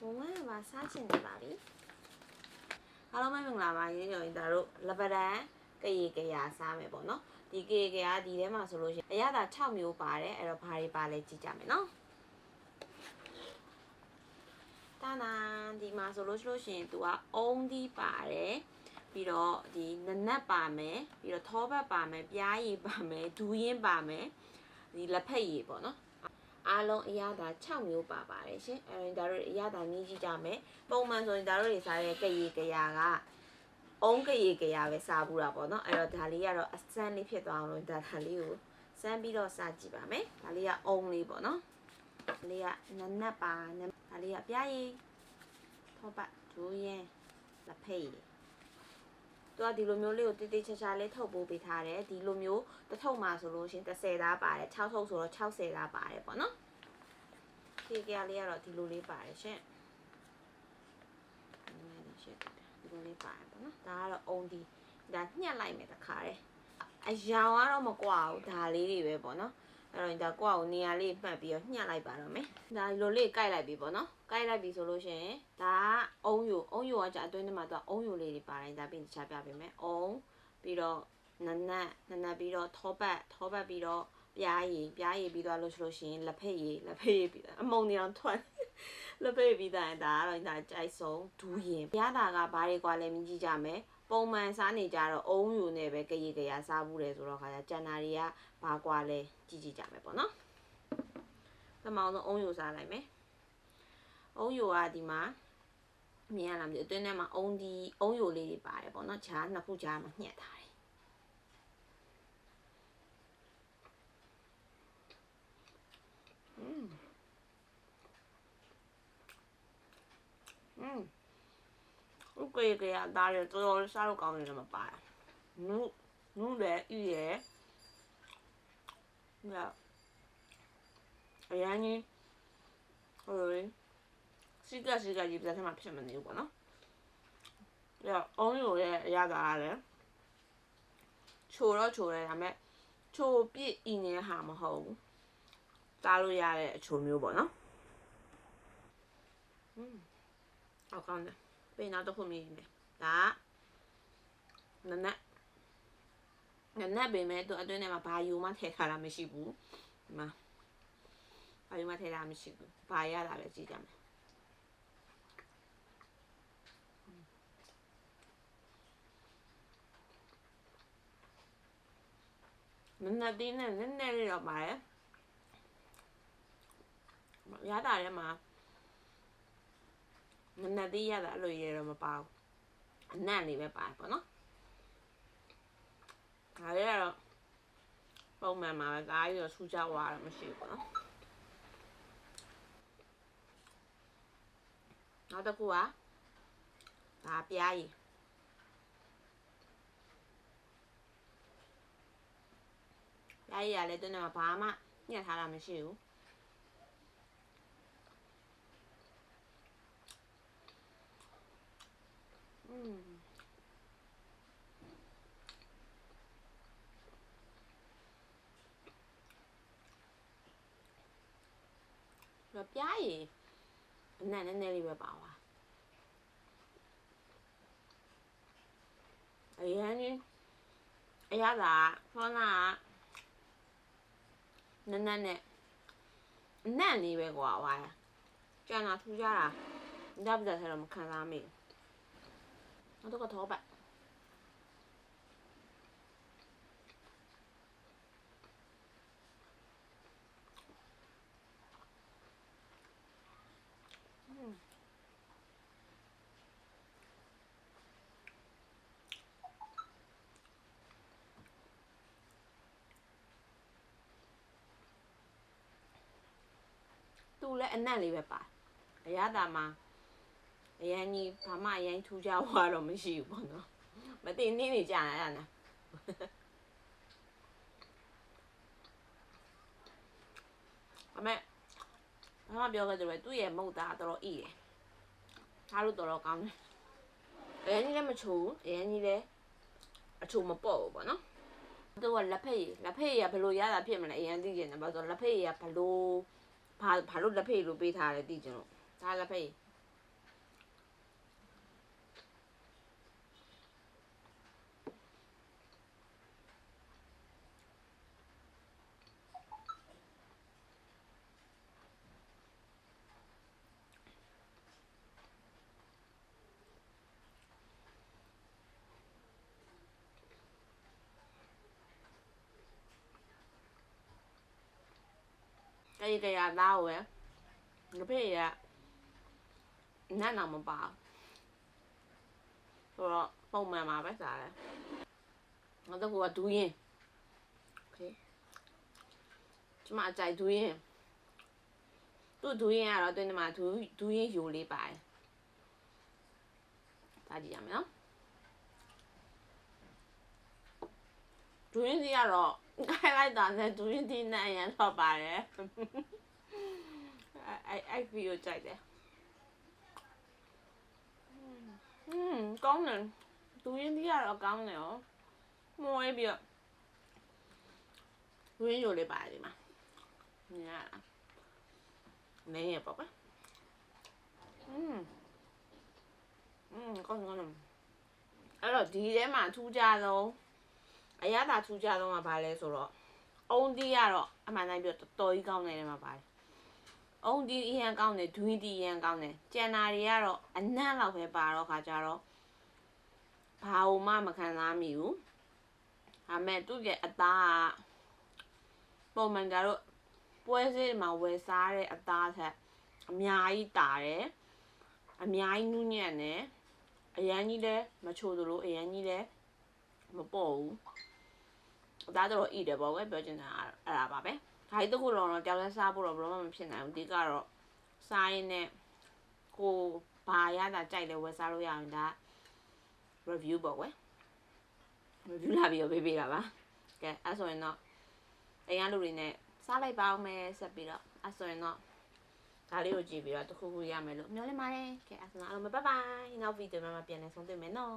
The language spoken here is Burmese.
ဘုံဝဲမှာစားချင်နေပါပြီအားလုံးပဲမင်္ဂလာပါရေရောဒါတို့လက်ပဒံကရေကရာစားမယ်ပေါ့နော်ဒီကရေကရာဒီထဲမှာဆိုလို့ရှိရင်အရသာ6မျိုးပါတယ်အဲ့တော့ဘာတွေပါလဲကြည့်ကြမယ်နော်တာနာဒီမှာဆိုလို့ရှိလို့ရှိရင်သူကအုံးဒီပါတယ်ပြီးတော့ဒီနနက်ပါမယ်ပြီးတော့ထောပတ်ပါမယ်ပြားရည်ပါမယ်ဒူးရင်ပါမယ်ဒီလက်ဖက်ရည်ပေါ့နော် အားလုံးအရသာ6မျိုးပါပါတယ်ရှင်အဲဒါတို့အရသာနည်းကြည့်ကြမယ်ပုံမှန်ဆိုရင်ဒါတို့တွေစားတဲ့ကရေကရာကအုံးကရေကရာပဲစားဘူးတာပေါ့နော်အဲ့တော့ဒါလေးကတော့အစမ်းလေးဖြစ်သွားအောင်လို့ဒါဒါလေးကိုစမ်းပြီးတော့စားကြည့်ပါမယ်ဒါလေးကအုံးလေးပေါ့နော်ဒါလေးကနနက်ပါနဒါလေးကပြားရည်ထောပတ်ဒူးရင်လက်ဖက်ရည် သူကဒီလိုမျိုးလေးကိုတိတိကျကျလေးထုတ်ပိုးပေးထားတယ်ဒီလိုမျိုးတစ်ထုပ်မှာဆိုလို့ရှရင်30သားပါတယ်6ထုပ်ဆိုတော့60သားပါတယ်ပေါ့နော်ဒီကြလေးကတော့ဒီလိုလေးပါတယ်ရှင်ဒီလေးရှင်းဒီလိုလေးပါတယ်ပေါ့နော်ဒါကတော့အုံဒီဒါညှက်လိုက်မယ်တခါတည်းအယောင်ကတော့မကွာဘူးဒါလေးတွေပဲပေါ့နော် အဲ့တော့ဒါကွာကိုနေရာလေးမှတ်ပြီးတော့ညှက်လိုက်ပါတော့မယ်ဒါဒီလိုလေးကိုက်လိုက်ပြီပေါ့နော်ကိုက်လိုက်ပြီဆိုလို့ရှိရင်ဒါကအုံယူအုံယူကကြာအတွင်းထဲမှာတော့အုံယူလေးတွေပါတိုင်းဒါပြီးတခြားပြပေးမယ်အုံပြီးတော့နနက်နနက်ပြီးတော့ထောပတ်ထောပတ်ပြီးတော့ပြားရည်ပြားရည်ပြီးသွားလို့ဆိုလို့ရှိရင်လက်ဖက်ရည်လက်ဖက်ရည်ပြီးအမုံနေအောင်ထွက်လက်ဖက်ရည်ပြီးသားရင်ဒါကတော့ဒါကြိုက်ဆုံးဒူးရင်ပြားတာကဘာတွေကွာလဲမြင်ကြည့်ကြမယ် ပုံမှန်စားနေကြတော့အုံယူနဲ့ပဲကြရကြရစားဘူးတယ်ဆိုတော့ခါကျကျန်တာတွေကဘာကွာလဲကြည့်ကြည့်ကြမယ်ပေါ့နော်ပထမအောင်ဆုံးအုံယူစားလိုက်မယ်အုံယူကဒီမှာမြင်ရလားမသိဘူးအတွင်းထဲမှာအုံဒီအုံယူလေးတွေပါတယ်ပေါ့နော်ခြားနှစ်ခုခြားမှာညှက်ထားတယ်อืมอืม ဥက္ကေကရဒါရတော်တော်စားလို့ကောင်းတယ်မပါနုနုလည်းဤရဲ့ညအရင်ကြီးဟိုလေစီကစီကကြီးပြတ်ထမှာဖြစ်မနေဘူးပေါ့နော်။ဒါအုံးရိုရဲ့အရသာကလည်းချိုတော့ချိုတယ်ဒါပေမဲ့ချိုပြည့်ဤနေဟာမဟုတ်ဘူး။တားလို့ရတဲ့အချိုမျိုးပေါ့နော်။อืมအောက်ကောင်းတယ်။ ပြင်နောက်တစ်ခုမြည်မယ်။ဒါနနက်နနက်ပင်မဲ့သူအတွင်းထဲမှာဘာယူမှထည့်ထားတာမရှိဘူး။ဒီမှာဘာယူမှထည့်ထားမရှိဘူး။ဘာရတာပဲကြည့်ကြမယ်။နည်းနည်းသေးနဲ့နည်းနည်းလေးတော့ပါတယ်ရတာထဲမှာ နည်းနည်းသေးရတာအဲ့လိုရေတော့မပါဘူးအနံ့လေးပဲပါတယ်ပေါ့နော်ဒါလေးကတော့ပုံမှန်မှာပဲဒါကြီးတော့ဆူကြွားတော့မရှိဘူးပေါ့နော်နောက်တစ်ခုကဒါပြားရည်။ဒါကြီးကလည်းတွင်းထဲမှာဘာမှညှက်ထားတာမရှိဘူး။ อืมရပြားရည်အနံ့နည်းနည်းလေးပဲပါသွား။အရင်ကြီးအရသာဖောနာကနက်နက်နဲ့အနံ့လေးပဲကွာဝါရကျန်တာထူးကြတာညပဒဆဲတော့မခံစားမိဘူး နောက်တော့ကတော့ပတ်သူလည်းအနံ့လေးပဲပါအရသာမှာ အရန်ကြီးဘာမှအရန်ထူးခြားသွားတော့မရှိဘူးပေါ့နော်မတင်နေနေကြရတာနာအမေဘာမှပြောခဲ့တယ်ပဲသူ့ရဲ့မုတ်သားတော်တော်ဤတယ်ထားလို့တော်တော်ကောင်းတယ်အရန်ကြီးလည်းမချိုးအရန်ကြီးလည်းအချိုမပေါ့ဘူးပေါ့နော်သူကလက်ဖက်ရည်လက်ဖက်ရည်ကဘယ်လိုရတာဖြစ်မလဲအရန်သိကျင်တယ်ဘာလို့ဆိုလက်ဖက်ရည်ကဘယ်လိုဘာဘာလို့လက်ဖေးလို့ပေးထားလဲသိကြလို့ဒါလက်ဖေးတေးကြရ သားကိုပဲငဖေးရနတ်နာမပါဘူးဆိုတော့ပုံမှန်ပါပဲစားတယ်ငါတို့ကဒူးရင်โอเคကျမအကြိုက်ဒူးရင်သူ့ဒူးရင်ကတော့တွင်းထဲမှာဒူးဒူးရင်ယိုလေးပါတယ်ဒါကြည့်ရမယ်နော်ဒူးရင်စီကတော့ 开来打的独立地那人错吧嘞，哎哎 video 在的，嗯嗯，讲呢，独立地啊，我讲呢哦，莫那边，独立有礼拜的嘛，你看，你也宝贝，嗯嗯，讲讲呢，အဲ့တော့ဒီထဲမှာထူးခြားဆုံး အရသာထူးခြားဆုံးကဘာလဲဆိုတော့အုံတီးကတော့အမှန်တိုင်းပြောတော်တော်ကြီးကောင်းတယ်ထဲမှာပါတယ်အုံတီးအရင်ကောင်းတယ်ဒွင်းတီးအရင်ကောင်းတယ်ကျန်တာတွေကတော့အနံ့လောက်ပဲပါတော့ခါကြတော့ဘာဝမှမခံစားမိဘူးဒါမဲ့သူ့ရဲ့အသားကပုံမှန်ကြတော့ပွဲစည်းမှာဝယ်စားတဲ့အသားထက်အများကြီးတာတယ်အများကြီးနူးညံ့တယ်အရန်ကြီးလည်းမချိုသလိုအရန်ကြီးလည်းမပေါ့ဘူး အသားတော့ဣတယ်ပေါ့ကွယ်ပြောချင်တာအဲ့ဒါပါပဲဒါကြီးတစ်ခုလုံးတော့ကြောက်လဲစားဖို့တော့ဘယ်တော့မှမဖြစ်နိုင်ဘူးဒီကတော့စားရင်နဲ့ကိုဘာရတာကြိုက်လဲဝယ်စားလို့ရရင်ဒါ review ပေါ့ကွယ် review လာပြီးတော့ပေးပေးတာပါကဲအဲ့ဆိုရင်တော့အိမ်ကလူတွေနဲ့စားလိုက်ပါအောင်မယ်ဆက်ပြီးတော့အဲ့ဆိုရင်တော့ဒါလေးကိုကြည့်ပြီးတော့တစ်ခုခုရမယ်လို့မျှော်လင့်ပါတယ်ကဲအဲ့ဆိုတော့အားလုံးပဲ bye bye နောက်ဗီဒီယိုမှာပြန်လည်ဆုံတွေ့မယ်နော်